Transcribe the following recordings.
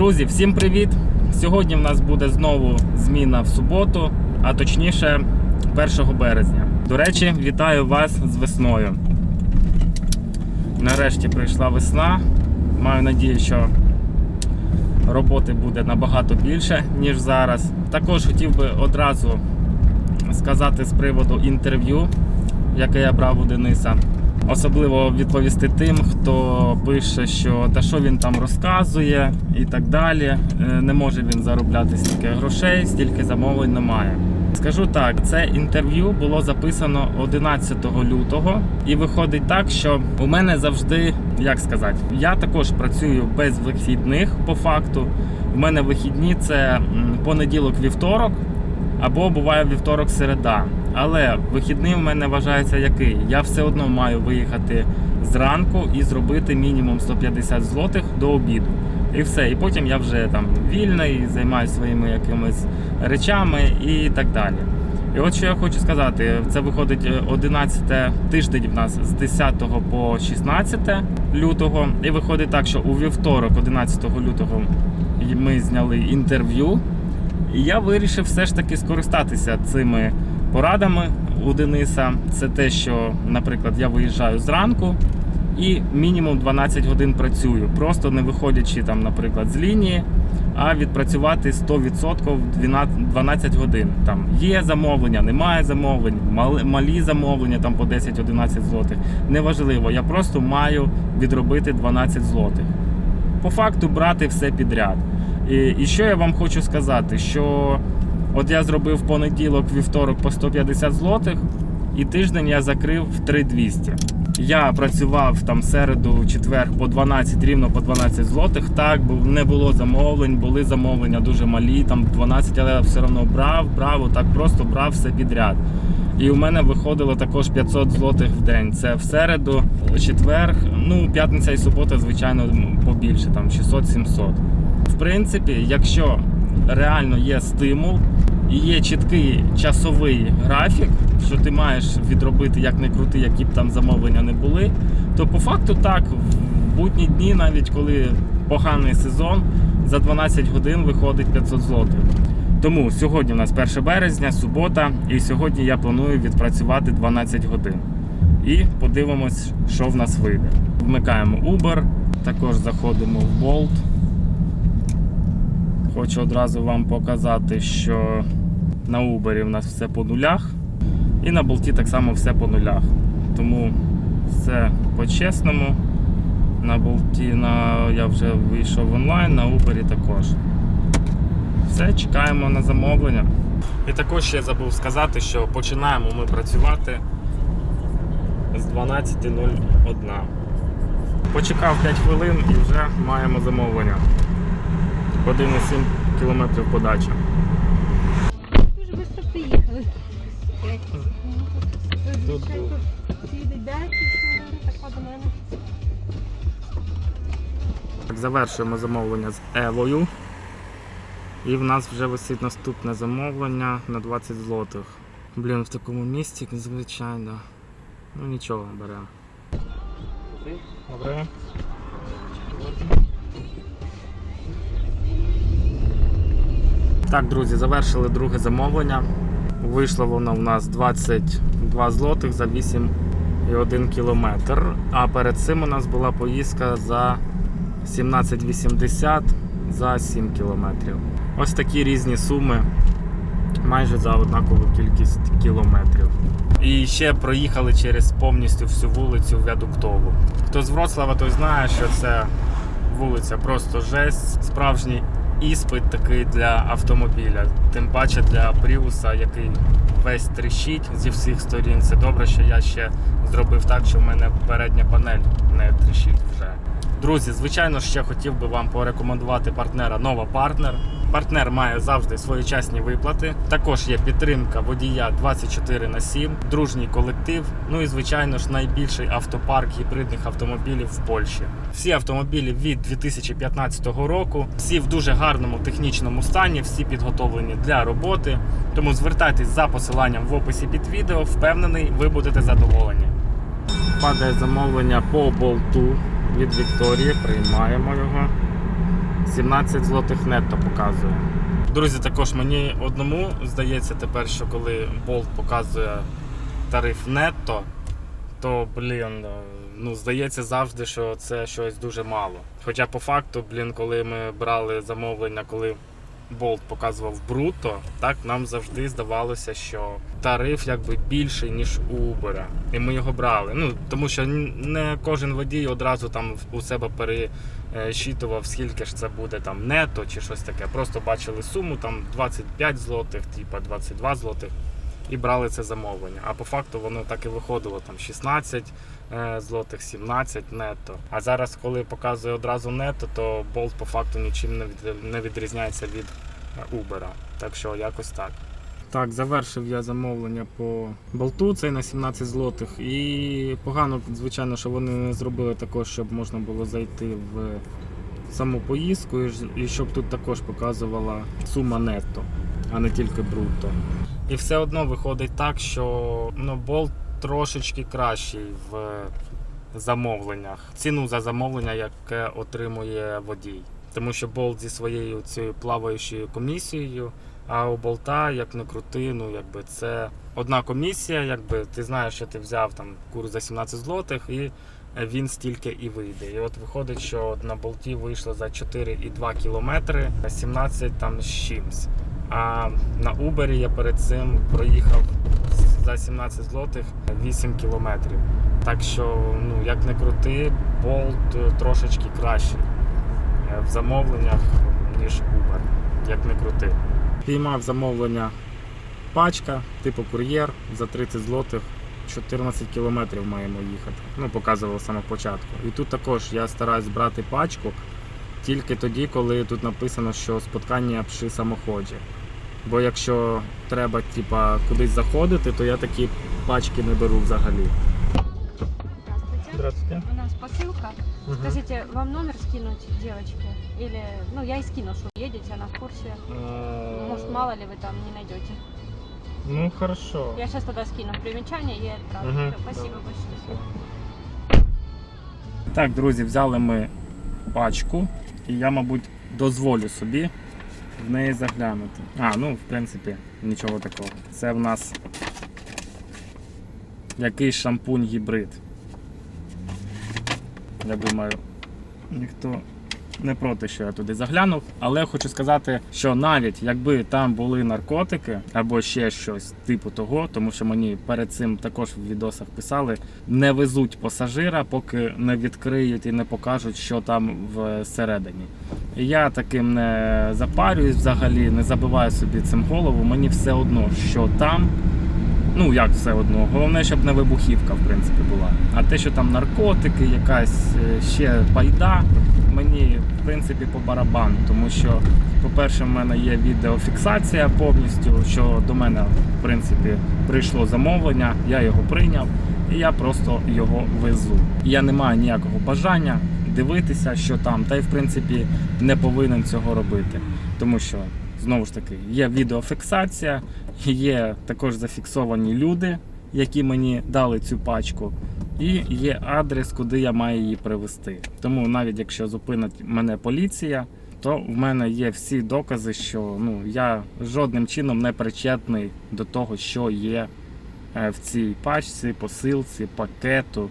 Друзі, всім привіт! Сьогодні в нас буде знову зміна в суботу, а точніше 1 березня. До речі, вітаю вас з весною. Нарешті прийшла весна. Маю надію, що роботи буде набагато більше, ніж зараз. Також хотів би одразу сказати з приводу інтерв'ю, яке я брав у Дениса. Особливо відповісти тим, хто пише, що та що він там розказує і так далі. Е, Не може він заробляти стільки грошей, стільки замовлень немає. Скажу так, це інтерв'ю було записано 11 лютого, і виходить так, що у мене завжди, як сказати, я також працюю без вихідних по факту. У мене вихідні це понеділок-вівторок або буває вівторок-середа. Але вихідний в мене вважається який? Я все одно маю виїхати зранку і зробити мінімум 150 злотих до обіду. І все. І потім я вже там вільний, займаюся своїми якимись речами і так далі. І от що я хочу сказати, це виходить е, 11 тиждень в нас з 10 по 16 лютого. І виходить так, що у вівторок, 11 лютого, ми зняли інтерв'ю. І я вирішив все ж таки скористатися цими порадами у Дениса. Це те, що, наприклад, я виїжджаю зранку і мінімум 12 годин працюю, просто не виходячи там, наприклад, з лінії, а відпрацювати 100% 12 12 годин. Там є замовлення, немає замовлень, малі замовлення там по 10-11 злотих. Неважливо, я просто маю відробити 12 злотих. По факту брати все підряд. І, і що я вам хочу сказати, що от я зробив понеділок, вівторок по 150 злотих, і тиждень я закрив в 3200. Я працював там середу, четвер по 12, рівно по 12 злотих. Так, не було замовлень, були замовлення дуже малі, там 12, але я все одно брав, брав, так просто брав все підряд. І у мене виходило також 500 злотих в день. Це в середу, четвер, ну, п'ятниця і субота, звичайно, побільше, там 600-700. В принципі, якщо реально є стимул і є чіткий часовий графік, що ти маєш відробити як не крути, які б там замовлення не були, то по факту так, в будні дні, навіть коли поганий сезон, за 12 годин виходить 500 злотих. Тому сьогодні у нас 1 березня, субота, і сьогодні я планую відпрацювати 12 годин. І подивимось, що в нас вийде. Вмикаємо Uber, також заходимо в Bolt. Хочу одразу вам показати, що на Uber в нас все по нулях, і на болті так само все по нулях. Тому все по-чесному. На болті на... я вже вийшов онлайн, на Uber також. Все, чекаємо на замовлення. І також ще забув сказати, що починаємо ми працювати з 12.01. Почекав 5 хвилин і вже маємо замовлення. 1,7 кілометрів подача. Дуже швидко приїхали. Тут Зазвичай був. тут їде 10 хвилин, так до мене. Завершуємо замовлення з Евою. І в нас вже висить наступне замовлення на 20 злотих. Блін, в такому місці, звичайно. Ну нічого, беремо. Добре. Так, друзі, завершили друге замовлення. Вийшло воно в нас 22 злотих за 8,1 кілометр. А перед цим у нас була поїздка за 17,80 за 7 кілометрів. Ось такі різні суми, майже за однакову кількість кілометрів. І ще проїхали через повністю всю вулицю Вядуктову. Хто з Вроцлава, той знає, що це вулиця просто жесть, справжній іспит такий для автомобіля. Тим паче для Пріуса, який весь тріщить зі всіх сторін. Це добре, що я ще зробив так, що в мене передня панель не тріщить вже. Друзі, звичайно, ще хотів би вам порекомендувати партнера Нова Партнер. Партнер має завжди своєчасні виплати. Також є підтримка водія 24 на 7, дружній колектив. Ну і звичайно ж найбільший автопарк гібридних автомобілів в Польщі. Всі автомобілі від 2015 року, всі в дуже гарному технічному стані, всі підготовлені для роботи. Тому звертайтесь за посиланням в описі під відео. Впевнений, ви будете задоволені. Падає замовлення по болту від Вікторії. Приймаємо його. 17 злотих нетто показує. Друзі, також мені одному здається тепер, що коли Болт показує тариф нетто, то, блін, ну, здається завжди, що це щось дуже мало. Хоча по факту, блін, коли ми брали замовлення, коли Болт показував бруто, так нам завжди здавалося, що тариф якби більший, ніж у Uber. І ми його брали. Ну, тому що не кожен водій одразу там у себе пересчитував, скільки ж це буде там нето чи щось таке. Просто бачили суму там 25 злотих, типа 22 злотих і брали це замовлення. А по факту воно так і виходило там 16 е, злотих, 17 нетто. А зараз, коли показує одразу нетто, то болт по факту нічим не, відрізняється від е, Uber. Так що якось так. Так, завершив я замовлення по болту, цей на 17 злотих. І погано, звичайно, що вони не зробили також, щоб можна було зайти в саму поїздку, і щоб тут також показувала сума нетто, а не тільки брутто. І все одно виходить так, що ну, болт трошечки кращий в замовленнях. Ціну за замовлення, яке отримує водій. Тому що болт зі своєю цією плаваючою комісією, а у болта, як не крути, ну якби це одна комісія, якби ти знаєш, що ти взяв там курс за 17 злотих і він стільки і вийде. І от виходить, що от на болті вийшло за 4,2 кілометри, 17 там з чимсь. А на Uber я перед цим проїхав за 17 злотих 8 кілометрів. Так що, ну як не крути, Bolt трошечки кращий е, в замовленнях, ніж Uber, як не крути. Піймав замовлення пачка, типу кур'єр за 30 злотих. 14 кілометрів маємо їхати. Ну, показував саме початку. І тут також я стараюсь брати пачку тільки тоді, коли тут написано, що споткання при самоході. Бо якщо треба типа, кудись заходити, то я такі пачки не беру взагалі. Здравствуйте. Здравствуйте. У нас посылка. Скажите, вам номер скинуть девочке? Или, ну, я и скину, что едете, она в курсе. Может, мало ли вы там не найдете. Ну хорошо. Я сейчас тогда скину примечание и отправлю. Мгм. Всё, Спасибо большое. Так, друзі, взяли ми пачку, і я, мабуть, дозволю собі в неї заглянути. А, ну, в принципі, нічого такого. Це в нас якийсь шампунь гібрид. Я думаю, ніхто не проти, що я туди заглянув. Але хочу сказати, що навіть якби там були наркотики або ще щось типу того, тому що мені перед цим також в відосах писали, не везуть пасажира, поки не відкриють і не покажуть, що там всередині. Я таким не запарююсь взагалі, не забиваю собі цим голову. Мені все одно, що там. Ну, як все одно. Головне, щоб не вибухівка, в принципі, була. А те, що там наркотики, якась е, ще байда, мені в принципі по барабану. Тому що, по-перше, в мене є відеофіксація повністю, що до мене, в принципі, прийшло замовлення, я його прийняв і я просто його везу. Я не маю ніякого бажання дивитися, що там, та й в принципі не повинен цього робити. Тому що знову ж таки є відеофіксація, є також зафіксовані люди, які мені дали цю пачку, і є адрес, куди я маю її привезти. Тому навіть якщо зупинить мене поліція, то в мене є всі докази, що ну я жодним чином не причетний до того, що є е, в цій пачці, посилці, пакету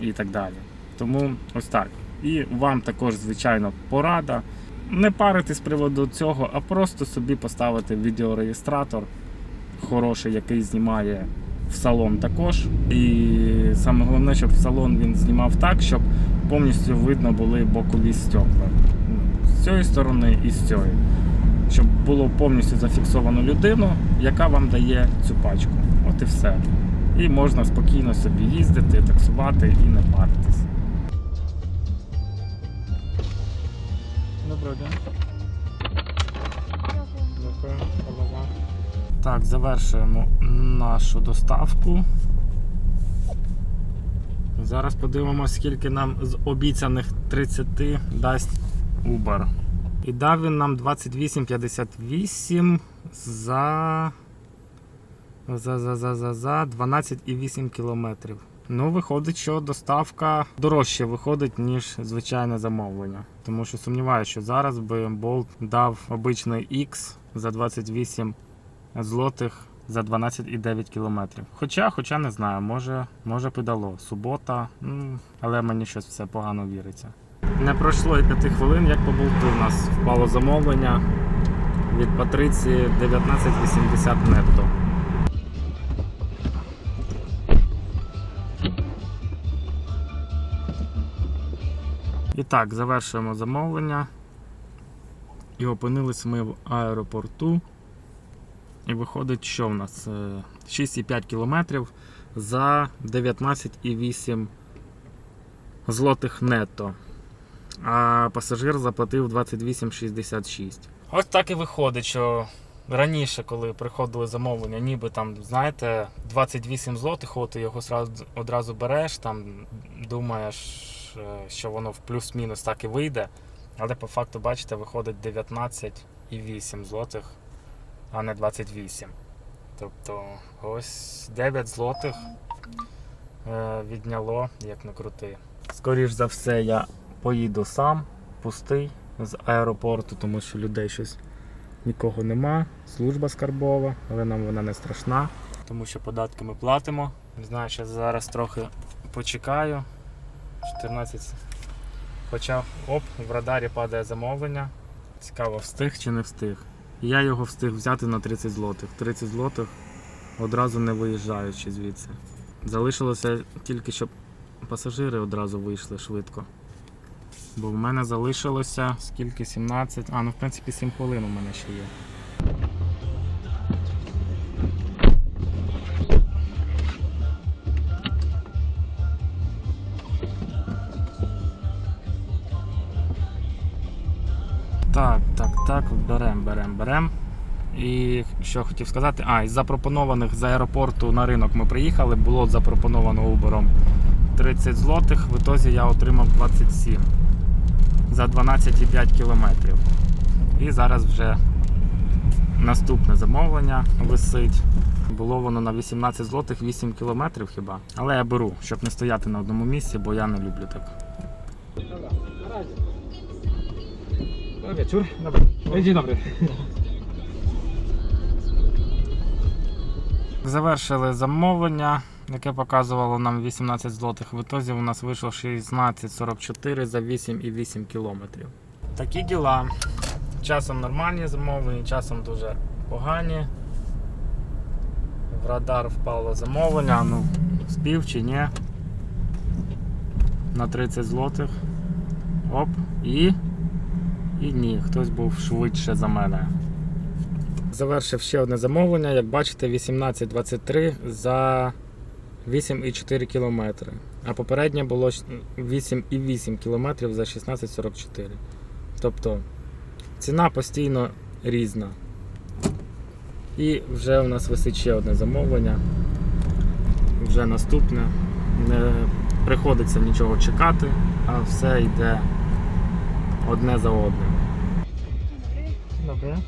і так далі. Тому ось так. І вам також, звичайно, порада. Не парити з приводу цього, а просто собі поставити відеореєстратор хороший, який знімає в салон також. І саме головне, щоб салон він знімав так, щоб повністю видно були бокові стекла. З цієї сторони і з цієї. Щоб було повністю зафіксовано людину, яка вам дає цю пачку. От і все. І можна спокійно собі їздити, таксувати і не паритись. Доброго дня. Так, завершуємо нашу доставку. Зараз подивимося, скільки нам з обіцяних 30 дасть Uber. І дав він нам 28,58 за. За, за, за, за, за 12,8 кілометрів. Ну, виходить, що доставка дорожче виходить, ніж звичайне замовлення. Тому що сумніваюся, що зараз би Bolt дав обичний X за 28 злотих за 12,9 кілометрів. Хоча, хоча не знаю, може, може піддало. Субота, але мені щось все погано віриться. Не пройшло і 5 хвилин, як по болту у нас впало замовлення від Патриції 1980 нетто. І так, завершуємо замовлення. І опинились ми в аеропорту. І виходить, що в нас? Е, 6,5 кілометрів за 19,8 злотих нетто. А пасажир заплатив 28,66. Ось так і виходить, що раніше, коли приходили замовлення, ніби там, знаєте, 28 злотих, от ти його одразу береш, там думаєш, е, що воно в плюс-мінус так і вийде. Але по факту, бачите, виходить 19,8 злотих, а не 28. Тобто ось 9 злотих е, відняло, як не крути. Скоріш за все, я поїду сам, пустий з аеропорту, тому що людей щось нікого нема. Служба скарбова, але нам вона не страшна, тому що податки ми платимо. Не знаю, що зараз трохи почекаю. 14 почав. Оп, в радарі падає замовлення. Цікаво, встиг чи не встиг. Я його встиг взяти на 30 злотих. 30 злотих одразу не виїжджаючи звідси. Залишилося тільки, щоб пасажири одразу вийшли швидко. Бо в мене залишилося скільки? 17. А, ну в принципі 7 хвилин у мене ще є. Так, так, так, берем, берем, берем. І що хотів сказати, а, із запропонованих з аеропорту на ринок ми приїхали, було запропоновано Uber 30 злотих, в ітозі я отримав 27 за 12,5 кілометрів. І зараз вже наступне замовлення висить. Було воно на 18 злотих 8 кілометрів хіба. Але я беру, щоб не стояти на одному місці, бо я не люблю так. Dobry wieczór. Dobry. Dzień dobry. Завершили замовлення, яке показувало нам 18 злотих. В ітозі у нас вийшло 16,44 за 8,8 кілометрів. Такі діла. Часом нормальні замовлення, часом дуже погані. В радар впало замовлення, ну спів чи ні. На 30 злотих. Оп, і. І ні, хтось був швидше за мене. Завершив ще одне замовлення, як бачите, 18.23 за 8,4 км. А попереднє було 8,8 км за 16,44. Тобто ціна постійно різна. І вже у нас висить ще одне замовлення. Вже наступне. Не приходиться нічого чекати, а все йде одне за одним. Добре.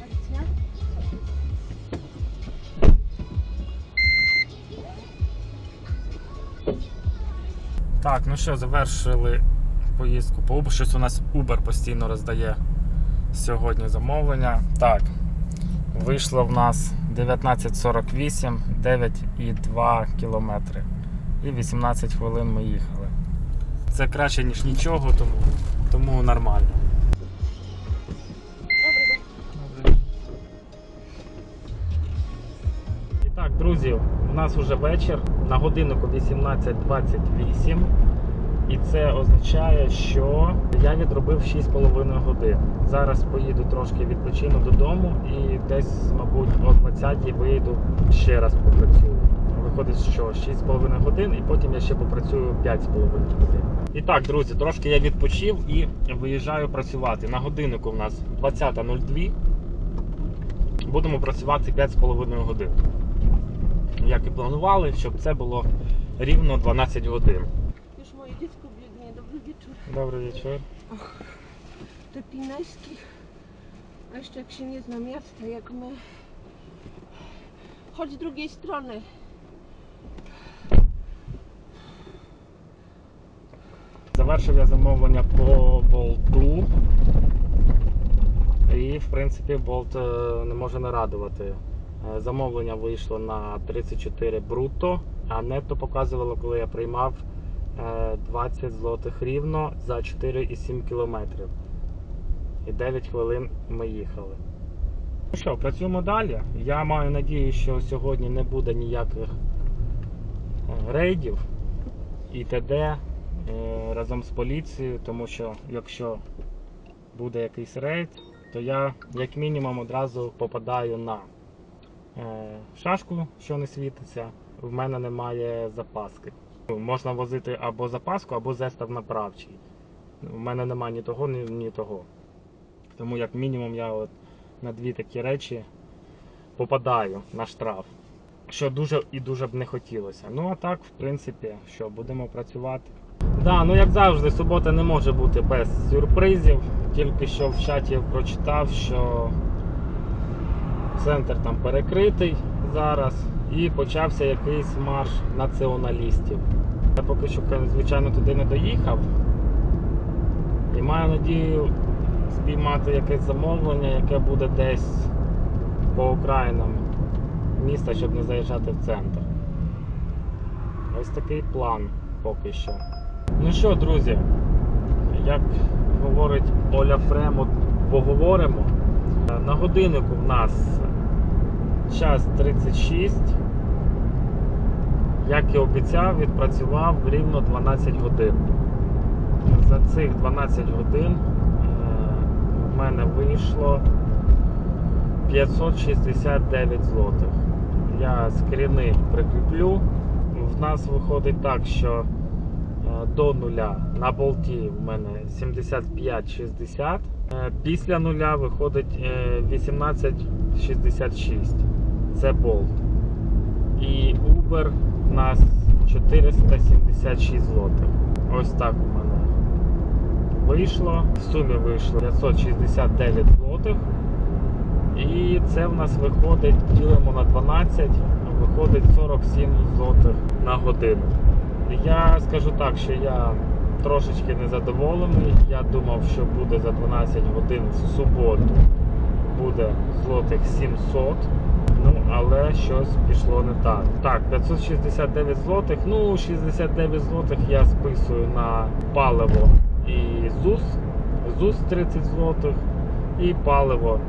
Так, ну що, завершили поїздку по Uber. Щось у нас Uber постійно роздає сьогодні замовлення. Так, вийшло в нас 19.48, 9,2 кілометри. І 18 хвилин ми їхали. Це краще, ніж нічого, тому, тому нормально. Друзі, у нас вже вечір. На годиннику 18.28. І це означає, що я відробив 6,5 годин. Зараз поїду трошки відпочину додому і десь, мабуть, о 20 вийду ще раз попрацюю. Виходить, що 6,5 годин, і потім я ще попрацюю 5,5 годин. І так, друзі, трошки я відпочив і виїжджаю працювати. На годиннику в нас 20.02. Будемо працювати 5,5 годин. Як і планували, щоб це було рівно 12 годин. Już moje dziecko biegnie. Dobry wieczór. Добрий вечір. Te Pinajski. A jeszcze jak się nie zna miasta, jak my. Chodź z drugiej strony. Завершив я замовлення по болту. І, в принципі, болт е, не може не радувати. Е, Замовлення вийшло на 34 брутто, а нетто показувало, коли я приймав е, 20 злотих рівно за 4,7 кілометрів. І 9 хвилин ми їхали. Ну що, працюємо далі. Я маю надію, що сьогодні не буде ніяких е, рейдів і т.д. е, разом з поліцією, тому що якщо буде якийсь рейд, то я як мінімум одразу попадаю на е, шашку, що не світиться. В мене немає запаски. Можна возити або запаску, або зестав направчий. У мене немає ні того, ні, ні того. Тому як мінімум я от на дві такі речі попадаю на штраф. Що дуже і дуже б не хотілося. Ну а так, в принципі, що будемо працювати. Да, ну як завжди, субота не може бути без сюрпризів. Тільки що в чаті прочитав, що центр там перекритий зараз і почався якийсь марш націоналістів. Я поки що, звичайно, туди не доїхав. І маю надію спіймати якесь замовлення, яке буде десь по окраїнам міста, щоб не заїжджати в центр. Ось такий план поки що. Ну що, друзі, як говорить Оля Фремут, поговоримо. На годиннику в нас час 36. Як і обіцяв, відпрацював рівно 12 годин. За цих 12 годин е, в мене вийшло 569 злотих. Я скріни прикріплю. В нас виходить так, що е, до нуля на болті в мене 75,60. Е, Після нуля виходить е, 18,66. Це болт. І Uber в нас 476 злотих. Ось так у мене вийшло. В сумі вийшло 569 злотих. І це в нас виходить, ділимо на 12, виходить 47 злотих на годину. Я скажу так, що я трошечки незадоволений. Я думав, що буде за 12 годин в суботу буде злотих 700. Але щось пішло не так. Так, 569 злотих. Ну, 69 злотих я списую на паливо і ЗУС. ЗУС 30 злотих і паливо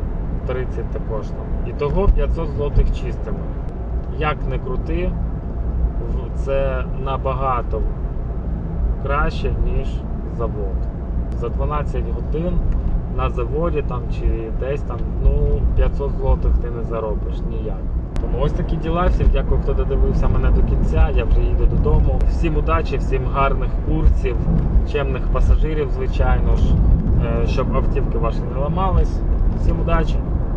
30 також там. Ітого 500 злотих чистими. Як не крути, це набагато краще, ніж завод. За 12 годин на заводі там чи десь там, ну 500 злотих ти не заробиш ніяк. Тому ось такі діла. Всім дякую, хто додивився мене до кінця. Я вже їду додому. Всім удачі, всім гарних курсів, чемних пасажирів, звичайно ж, е, щоб автівки ваші не ламались. Всім удачі!